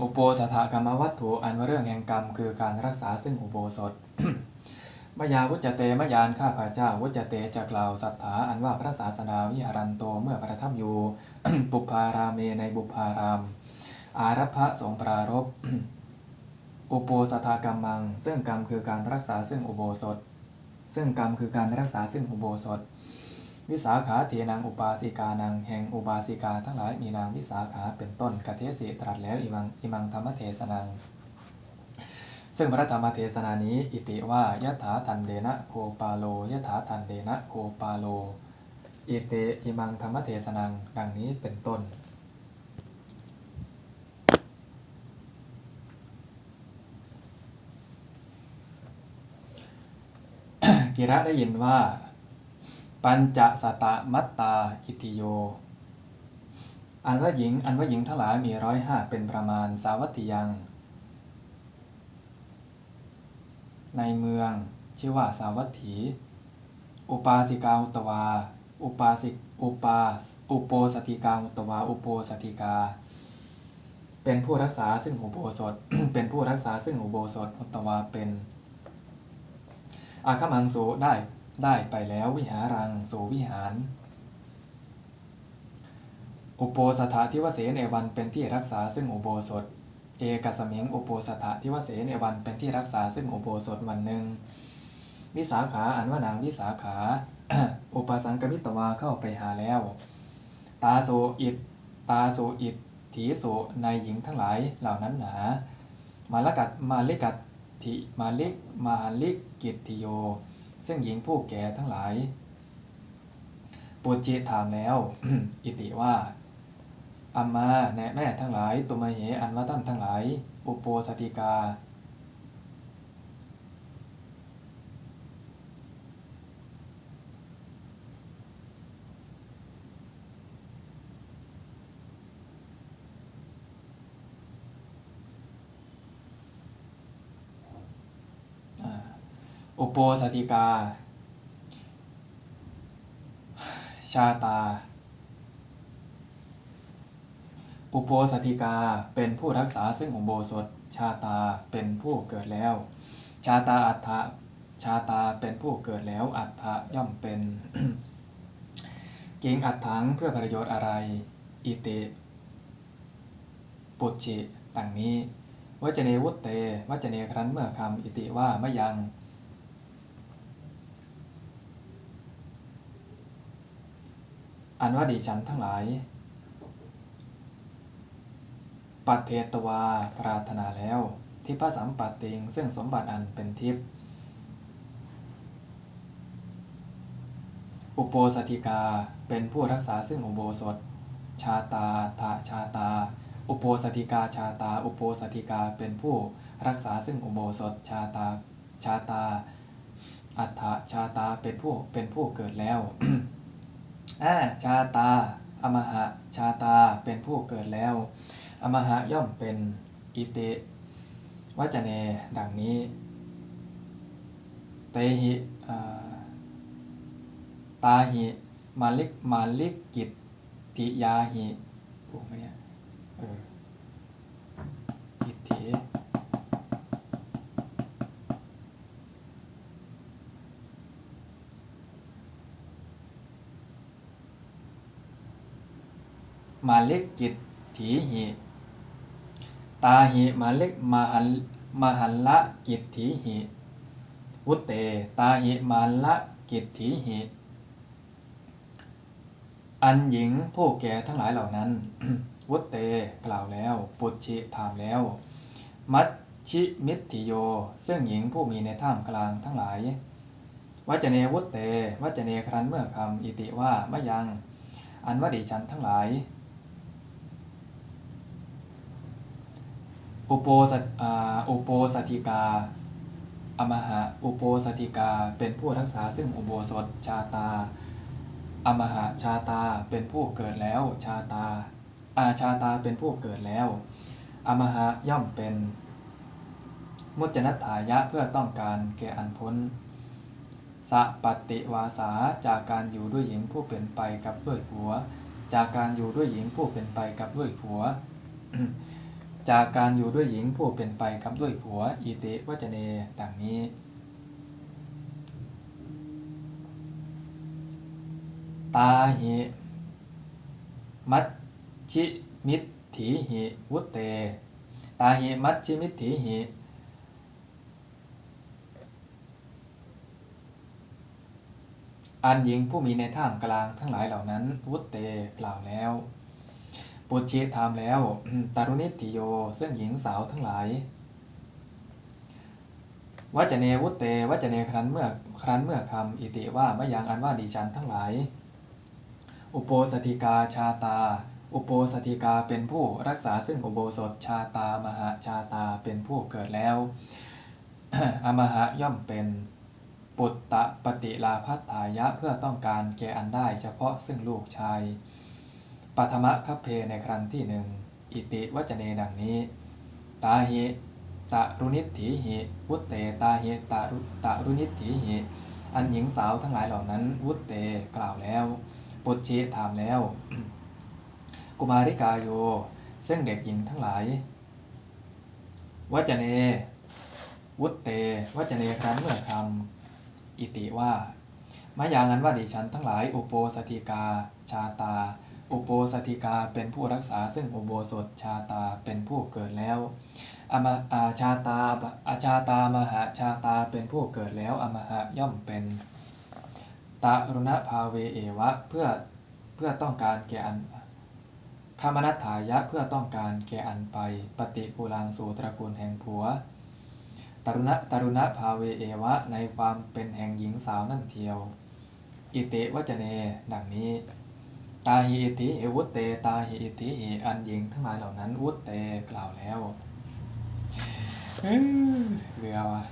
อุโปสถกรรมวัตถุอันว่าเรื่องแห่งกรรม คือการรักษาซึ่งอุโบสถมยาวุจเตมยานข้าพระเจ้าวุจเตจะกล่าวสัทธาอันว่าพระศาสนาวิหารันโตเมื่อประทับอยู่บุพารามเมในบุพาราม อารัพะสงปรารภอุโปสถกรรมัง ซึ่งกรรมคือการรักษาซึ่งอุโบสถ ซึ่งกรรมคือการรักษาซึ่งอุโบสถ วิสาขาเทนางอุปาสิกานางแห่งอุบาสิกาทั้งหลายมีนางวิสาขาเป็นต้นกเทสิตรัสแล้วอิมังอิมังธรรมเทศนัง ซึ่งพระธรรมเทศนานี้ อิติว่ายะถาทันเดนะโคปาโลยะถาทันเดนะโคปาโลอิเตอิมังธรรมเทศนังดังนี้เป็นต้นกิระได้ยินว่า ปัญจสตะมัตตาอิติโย อันว่าหญิง อันว่าหญิงทั้งหลายมีร้อยห้าเป็นประมาณสาวัตติยัง ในเมืองชื่อว่าสาวัตถี อุปาสิกาอุตวา อุปาสิกอุปาอุโปสติกาอุตวา อุโปสติกา เป็นผู้รักษาซึ่งอุโบสถ เป็นผู้รักษาซึ่งอุโบสถอุตวาเป็นอาคมังสูได้ ได้ไปแล้ววิหารังสูวิหาร อุโปสถาทิวเสนวันเป็นที่รักษาซึ่งอุโบสถ เอกสเมงอุโปสถาทิวเสนวันเป็นที่รักษาซึ่งอุโบสถวันหนึ่งวิสาขาอันว่านางวิสาขา อุปสังกมิตวาเข้าไปหาแล้ว ตาโสอิดตาโสอิดถีโสในหญิงทั้งหลายเหล่านั้นหนา มาลกัดมาลิกัดทิมาลิกมาลิกิตติโย ซึ่งหญิงผู้แก่ทั้งหลาย ปุจิถามแล้ว อิติว่าอัมมาแนแม่ทั้งหลาย ตุมเหอันว่าตั้มทั้งหลาย อุโปสติกา อุโปสติกา ชาตา อุโปสติกาเป็นผู้รักษาซึ่งอุโบสถ ชาตาเป็นผู้เกิดแล้ว ชาตาอัฏฐะชาตาเป็นผู้เกิดแล้วอัฏฐะย่อมเป็น เกิงอัฏฐังเพื่อประโยชน์อะไร อิติปุจฉิดังนี้วจเนวุตเตวจเนครั้นเมื่อคำอิติว่ามะยัง อันว่าดิฉันทั้งหลาย ปัตเทตวาปรารถนาแล้วที่พระสัมปัตติง ซึ่งสมบัติอันเป็นทิพย์อุโปสถิกาเป็นผู้รักษาซึ่งอุโบสถ ชาตาทาชาตา อุโปสถิกาชาตา อุโปสถิกาเป็นผู้รักษาซึ่งอุโบสถชาตาชาตาอัฏฐชาตาเป็นผู้เป็นผู้เกิดแล้ว อ่าชาตา อมหะชาตาเป็นผู้เกิดแล้ว อมหะย่อมเป็นอิติวจเนดังนี้ เตหิตาหิ มาลิก มาลิกกิตติยาหิถูกไหมเนี่ยเออกิตติ มาลิกกิตถีหิตาหิมาลิกมาหันมาหันละกิตถีหิวุตเต ตาหิมาละกิตถีหิอันหญิงผู้แก่ทั้งหลายเหล่านั้น วุตเตกล่าวแล้ว ปุจฉิถามแล้ว มัชชิมิติโย ซึ่งหญิงผู้มีในท่ามกลางทั้งหลาย วัจเนวุตเต วัจเนครั้นเมื่อคำอิติว่ามะยัง อันวดิฉันทั้งหลาย อุโปสถอ่าอุโปสถิกา อมหะอุโปสถิกา เป็นผู้รักษาซึ่งอุโบสถชาตา อมหะชาตาเป็นผู้เกิดแล้วชาตาอาชาตาเป็นผู้เกิดแล้ว อมหะย่อมเป็น มุจนัตถายะเพื่อต้องการแก่อันพ้นสะปฏิวาสาจากการอยู่ด้วยหญิงผู้เป็นไปกับด้วยผัว จากการอยู่ด้วยหญิงผู้เป็นไปกับด้วยผัว จากการอยู่ด้วยหญิงผู้เป็นไปกับด้วยผัวอิติวจเนดังนี้ ตาหิมัชชิมิตถีหิวุตเต ตาหิมัชชิมิตถีหิอันหญิงผู้มีในท่ามกลางทั้งหลายเหล่านั้นวุตเตกล่าวแล้ว ปุจฉิถามแล้วตารุณิติโย ซึ่งหญิงสาวทั้งหลายวัจเนวุตเตวัจเนครั้นเมื่อครั้นเมื่อคำอิติว่าไม่ยังอันว่าดิฉันทั้งหลาย อุโปสถิกาชาตา อุโปสถิกาเป็นผู้รักษาซึ่งอุโบสถชาตามหาชาตาเป็นผู้เกิดแล้ว อมหะย่อมเป็นปุตตะปฏิลาภัตถายะเพื่อต้องการแก่อันได้เฉพาะซึ่งลูกชาย ปัทมะคัพเพในครั้งที่หนึ่งอิติวัจเนดังนี้ ตาหิตะรุนิถีหิวุตเตตาหิตะรุตะรุนิถีหิอันหญิงสาวทั้งหลายเหล่านั้น วุตเตกล่าวแล้วปุจฉิถามแล้ว กุมาริกาโย ซึ่งเด็กหญิงทั้งหลาย วัจเน วุตเต วัจเนครั้นเมื่อคำอิติว่ามาอย่างนั้นว่าดิฉันทั้งหลายอุโปสถิกา ชาตา อุโปสถิกาเป็นผู้รักษาซึ่งอุโบสถชาตาเป็นผู้เกิดแล้วอมอาชาตาอาชาตามหาชาตาเป็นผู้เกิดแล้ว อมหะย่อมเป็นตารุณภาเวเอวะเพื่อเพื่อต้องการแก่อันคามนัตถายะเพื่อต้องการแก่อันไป ปฏิกูลังสู่ตระกูลแห่งผัวตรุณตรุณภาเวเอวะในความเป็นแห่งหญิงสาวนั่นเทียว อิเตวจเน ดังนี้ ตาหิอิติเอวุตเต ตาหิอิติหิอันหญิงทั้งหลายเหล่านั้น วุตเตกล่าวแล้วเรือวะ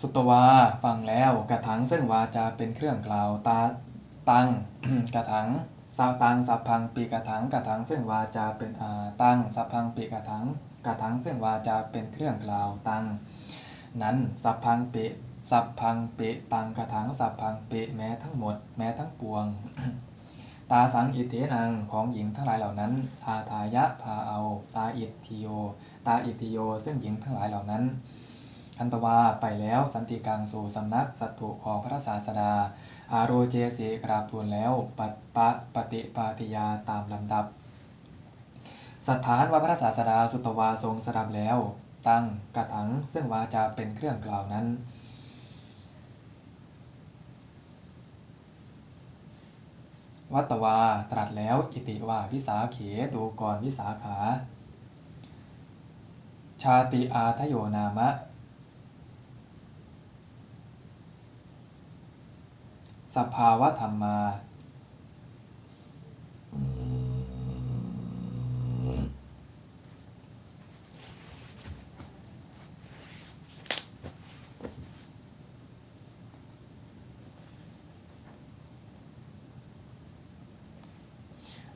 สุตวาฟังแล้วกระถังซึ่งวาจาเป็นเครื่องกล่าวตาตังกระถัง สาวตังสัพพังปีกระถังกระถังซึ่งวาจาเป็นอาตังสัพพังปีกระถังกระถังซึ่งวาจาเป็นเครื่องกล่าวตังนั้นสัพพังปิสัพพังปิตังกระถังสัพพังปิแม้ทั้งหมด แม้ทั้งปวง ตาสังอิเทนังของหญิงทั้งหลายเหล่านั้นทาทายะพาเอา ตาอิทิโย ตาอิทิโยซึ่งหญิงทั้งหลายเหล่านั้นอันตวาไปแล้วสันติกังสู่สำนักสัตถุของพระศาสดา อาโรเจสีกราบทูลแล้วปัตปะปฏิปาติยาตามลำดับ สถานว่าพระศาสดาสุตวาทรงสดับแล้ว ตั้งกระถังซึ่งวาจาเป็นเครื่องกล่าวนั้นวัตวาตรัสแล้วอิติว่าวิสาเขดูก่อนวิสาขา ชาติอาทโยนามะ สภาวะธรรมา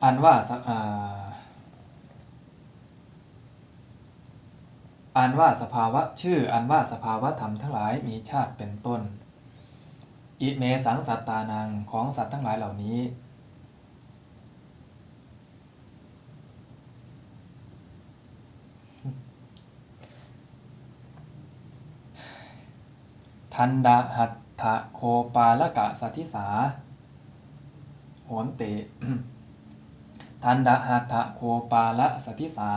อันว่าสะอ่าอันว่าสภาวะชื่ออันว่าสภาวะธรรมทั้งหลายมีชาติเป็นต้น อิเมสังสัตตานังของสัตว์ทั้งหลายเหล่านี้ ทันดาหัตถะโคปาละกะสัทธิสาโหนเต ทันดาหัตถะโคปาละสัทธิสา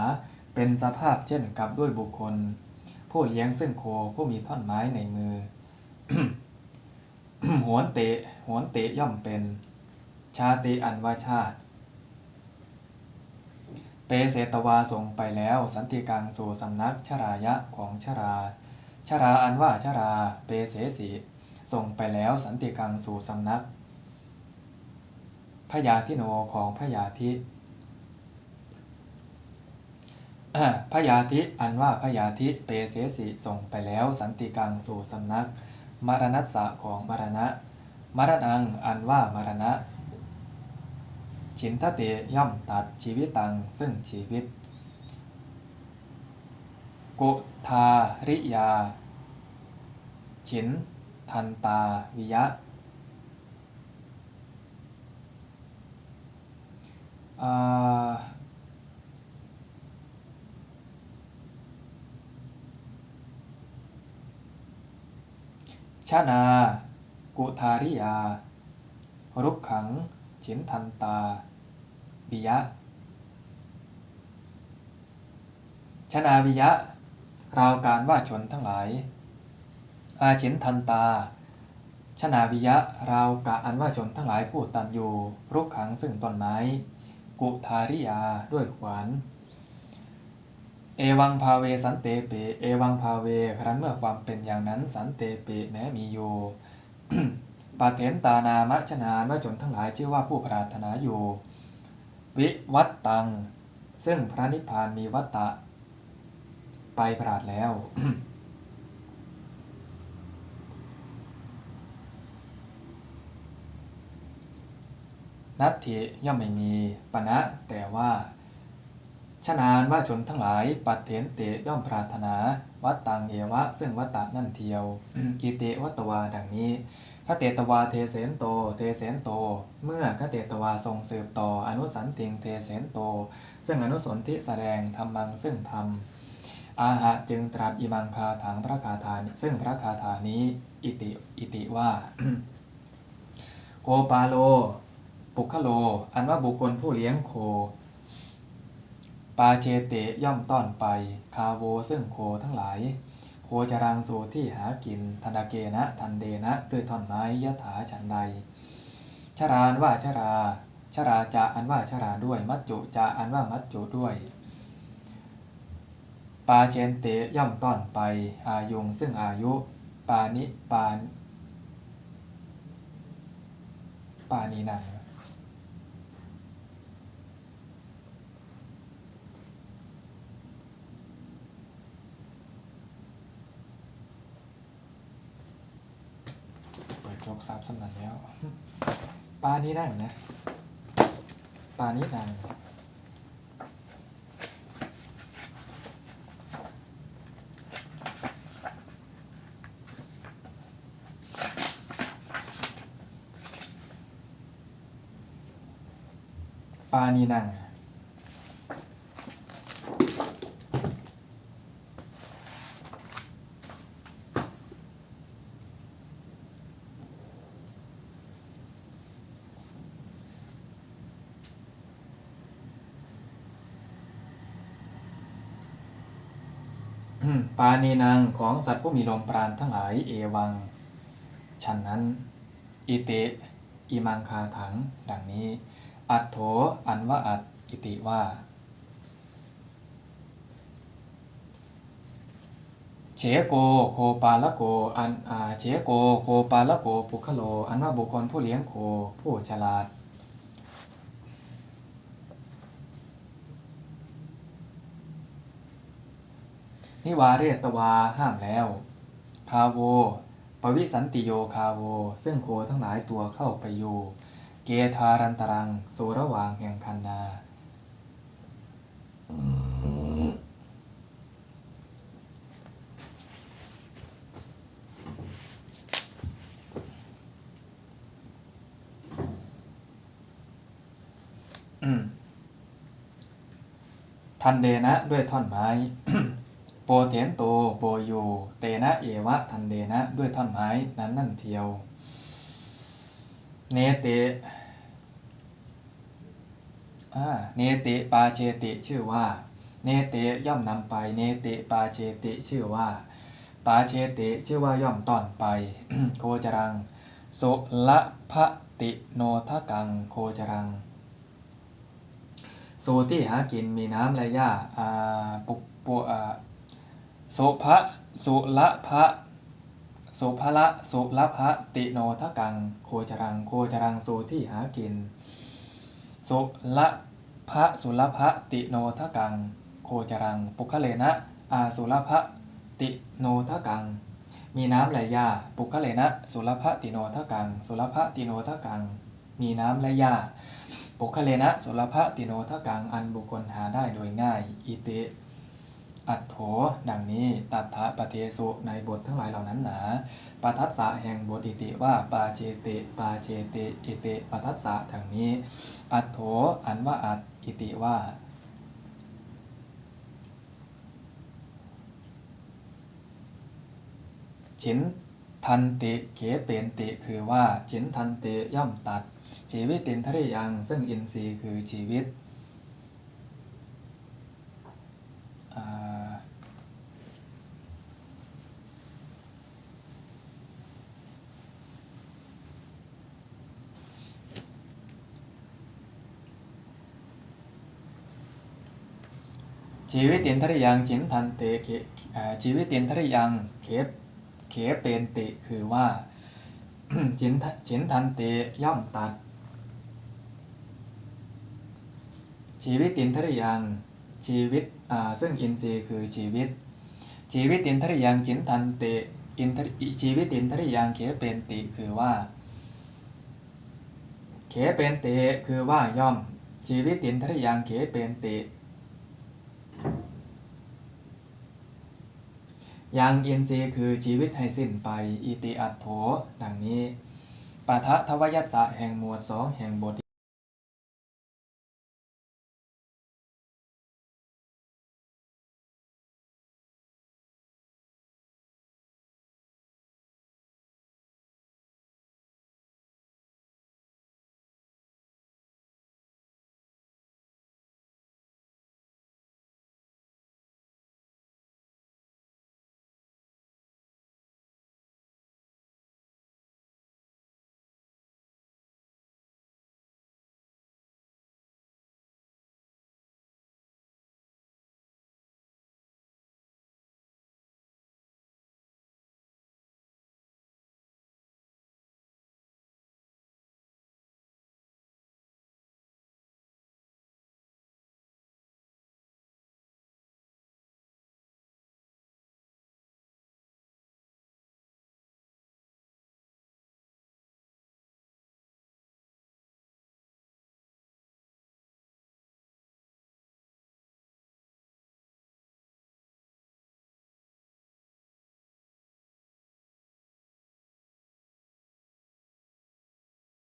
เป็นสภาพเช่นกับด้วยบุคคล ผู้เลี้ยงซึ่งโคผู้มีท่อนไม้ในมือ โหนเตะโหนเตะย่อมเป็น ชาติอันว่าชาติ เปเสตวาส่งไปแล้ว สันติกังสู่สำนักชรายะของชรา ชราอันว่าชรา เปเสสีส่งไปแล้วสันติกังสู่สำนักพยาธิโนของพยาธิพยาธิอันว่าพยาธิเปเสสีส่งไปแล้วสันติกังสู่สำนัก มรณัสสะของมรณะ มรณังอันว่ามรณะชินทเตย่อมตัดชีวิตตังซึ่งชีวิต โกุทาริยา ฉินทันตาวิยะอ่า ชานา กุทาริยา รุกขัง ฉินทันตาวิยะ ชนาวิยะ ราวการว่าชนทั้งหลาย อาฉินทันตา ชนาวิยะ ราวกะอันว่าชนทั้งหลายผู้ตันอยู่ รุกขังซึ่งต้นไม้ กุทาริยาด้วยขวาน เอวังภาเวสันเตเป เอวังภาเว ครั้นเมื่อความเป็นอย่างนั้นสันเตเปแม้มีอยู่ปาเถนตานามะชนาเมื่อชนทั้งหลายชื่อว่าผู้ปรารถนาอยู่ วิวัตตัง ซึ่งพระนิพพานมีวัตตะ ไปปราดแล้ว นัตถิย่อมไม่มีปณะแต่ว่า ชนานว่าชนทั้งหลาย ปัดเถนเตย่อมปรารถนา วัตตังเอวะ ซึ่งวัตตะนั่นเทียว อิเตวัตวาดังนี้พระเตตวาเทเสนโต เทเสนโต เมื่อพระเตตวาทรงสืบต่ออนุสันติงเทเสนโต ซึ่งอนุสนธิแสดงธรรมังซึ่งธรรม อาหะจึงตรัสอิมังคาถังพระคาถานซึ่งพระคาถานี้อิติอิติว่าโคปาโล ปุคโล อันว่าบุคคลผู้เลี้ยงโค ปาเชเตย่อมต้อนไป คาโวซึ่งโคทั้งหลาย โคจรังสู่ที่หากินธนาเกนะ ทันเดนะ ด้วยท่อนไม้ยะถาฉันใด ชรานว่าชรา ชราจะอันว่าชราด้วย มัจจุจะอันว่ามัจจุด้วย ปาเชนเตย่อมต้อนไป อายุงซึ่งอายุ ปานิปานปานีนังเปิดจกซับ สำนันแล้ว ปลานี้นั่งนะปานี้นังปลานีนัง อืมปานีนังของสัตว์ผู้มีลมปราณทั้งหลายเอวัง ฉันนั้น อิเตอิมังคาถัง ดังนี้ อัตโถอันว่าอัตอิติว่า เฉโกโคปาละโก อันอาเฉโกโคปาละโกปุคโล อันว่าบุคคลผู้เลี้ยงโคผู้ฉลาด นิวาเรตวาห้ามแล้ว คาโว ปวิสันติโยคาโว ซึ่งโคทั้งหลายตัวเข้าไปอยู่เกทารันตรังสู่ระหว่างแห่งคันนา ทันเดนะด้วยท่อนไม้ โปเทนโตโปโยเตนะเอวะทันเดนะด้วยท่อนไม้นั้นนั่นเทียว เนเตอ่าเนเตปาเชติชื่อว่า เนเตย่อมนำไป เนเตปาเชติชื่อว่าปาเชติชื่อว่าย่อมต้อนไป โคจรังโสละพะติโนทกังโคจรังสูที่หากินมีน้ำและหญ้าอ่าปุกปัวอ่า โสภะสุละพะโสภละสุละพะติโนทกัง โคจรัง โคจรังสูที่หากินโสละพะสุละพะติโนทกัง โคจรัง ปุคเลนะ อาสุละพะติโนทกัง มีน้ำและหญ้าปุคเลนะสุลภะติโนทกัง สุลภะติโนทกัง มีน้ำและหญ้าปุคเลนะสุลภะติโนทกัง อันบุคคลหาได้โดยง่าย อิติ อัตโถดังนี้ตัทธะปะเทสุในบททั้งหลายเหล่านั้นหนาปัทัสสะแห่งบทอิติว่าปาเจติปาเจติอิติปัทัสสะดังนี้ อัตโถอันว่าอัตอิติว่าฉินทันติเขเปนติคือว่าฉินทันติย่อมตัด ชีวิตตินทริยัง ซึ่งอินทรีย์คือชีวิต ชีวิตตินทริยังฉินทันติเขเอ่อชีวิตตินทริยังเขเขเป็นติคือว่าฉินทฉินทันเตย่อมตัด ชีวิตตินทริยังชีวิตอ่าซึ่งอินทรีย์คือชีวิต ชีวิตตินทริยังจินทันเตอินทริชีวิตตินทริยังเขเป็นติคือว่า เขเป็นเตคือว่าย่อม ชีวิตตินทริยังเขเป็นติ ยังอินทรีย์คือชีวิตให้สิ้นไป อิติอัตโถ ดังนี้ปะทะทวยัสสะแห่งหมวดสองแห่งบท